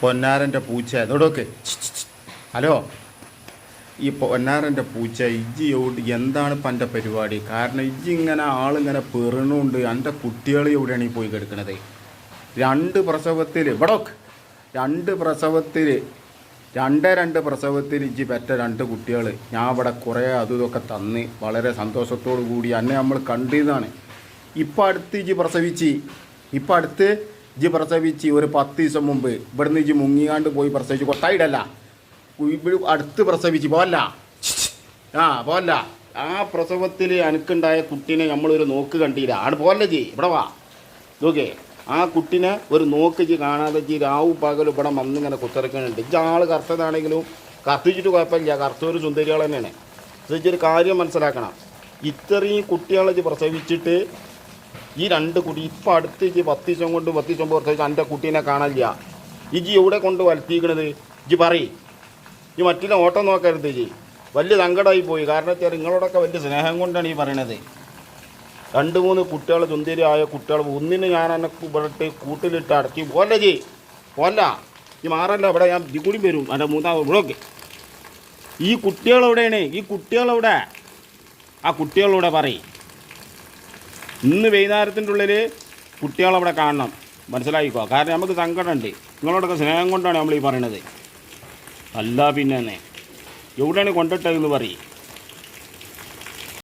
പൊന്നാരന്റെ പൂച്ച. എന്നോടൊക്കെ ഹലോ? ഈ പൊന്നാരന്റെ പൂച്ച ഇജ്ജി എന്താണ് ഇപ്പം എന്റെ പരിപാടി? കാരണം ഇജ്ജി ഇങ്ങനെ ആളിങ്ങനെ പെറണുണ്ട്. എന്റെ കുട്ടികൾ എവിടെയാണ് ഈ പോയി കിടക്കണത്? രണ്ട് പ്രസവത്തിൽ ഇവിടൊക്കെ രണ്ട് പ്രസവത്തിൽ രണ്ടേ രണ്ട് പ്രസവത്തിൽ ഇജ്ജി പെറ്റ രണ്ട് കുട്ടികൾ. ഞാൻ ഇവിടെ കുറേ അതും ഇതൊക്കെ തന്ന് വളരെ സന്തോഷത്തോടു കൂടി എന്നെ നമ്മൾ കണ്ടതാണ് ഇപ്പം അടുത്ത് ഇജ്ജി പ്രസവിച്ച്. ഇപ്പം അടുത്ത് ഇജ്ജി പ്രസവിച്ച് ഒരു പത്ത് ദിവസം മുമ്പ് ഇവിടുന്ന് ജി മുങ്ങിയാണ്ട് പോയി പ്രസവിച്ച് കൊട്ടായിടല്ല ഇവിടെ അടുത്ത് പ്രസവിച്ച് പോവല്ല. ആ പോവല്ല. ആ പ്രസവത്തിൽ എനിക്കുണ്ടായ കുട്ടീനെ നമ്മളൊരു നോക്ക് കണ്ടില്ല. ആണ് പോലെ ജി ഇവിടെ വാ. നോക്കേ. ആ കുട്ടീനെ ഒരു നോക്ക് ജി കാണാതെ ജി രാവും പകലും ഇവിടെ വന്നിങ്ങനെ കുത്തിറക്കുന്നുണ്ട് ഇജ്ജ് ആൾ കറുത്തതാണെങ്കിലും കത്തിച്ചിട്ട് കുഴപ്പമില്ല. കറുത്തൊരു സുന്ദരികൾ തന്നെയാണ്. ഒരു കാര്യം മനസ്സിലാക്കണം. ഇത്രയും കുട്ടികളെ ജി പ്രസവിച്ചിട്ട് ഈ രണ്ട് കുട്ടി ഇപ്പം അടുത്ത് ഇജ്ജ് പത്ത് ദിവസം കൊണ്ട് പത്ത് ദിവസം വെച്ചാൽ എന്റെ കുട്ടീനെ കാണില്ല ഇജ്ജി എവിടെ കൊണ്ട് വലത്തിക്കണത് ഇജ്ജി പറയ്. ഈ മറ്റുള്ള ഓട്ടം നോക്കരുത് ഇജ്ജി. വലിയ സങ്കടമായി പോയി. കാരണം വെച്ചാൽ നിങ്ങളോടൊക്കെ വലിയ സ്നേഹം കൊണ്ടാണ് ഈ പറയണത്. രണ്ട് മൂന്ന് കുട്ടികൾ ചുന്തിരിയായ കുട്ടികൾ ഒന്നിന് ഞാൻ എന്നെ ഇവിടെ കൂട്ടിലിട്ട് അടക്കി. പോലെ ജി പോല്ല ഈ മാറല്ല. ഇവിടെ ഞാൻ ഇതി കൂടി വരും. എന്റെ മൂന്നാമത് ഇവിടെ ഈ കുട്ടികളെവിടെയാണ്? ഈ കുട്ടികളെവിടെ? ആ കുട്ടികളവിടെ പറയും. ഇന്ന് വൈകുന്നേരത്തിന്റെ ഉള്ളിൽ കുട്ടികളവിടെ കാണണം. മനസ്സിലായിക്കോ? കാരണം നമുക്ക് സങ്കടമുണ്ട്. നിങ്ങളോടൊക്കെ സ്നേഹം കൊണ്ടാണ് നമ്മൾ ഈ പറയണത്. അല്ല പിന്നെ എവിടെയാണ് കൊണ്ടിട്ടതെന്ന് പറയും.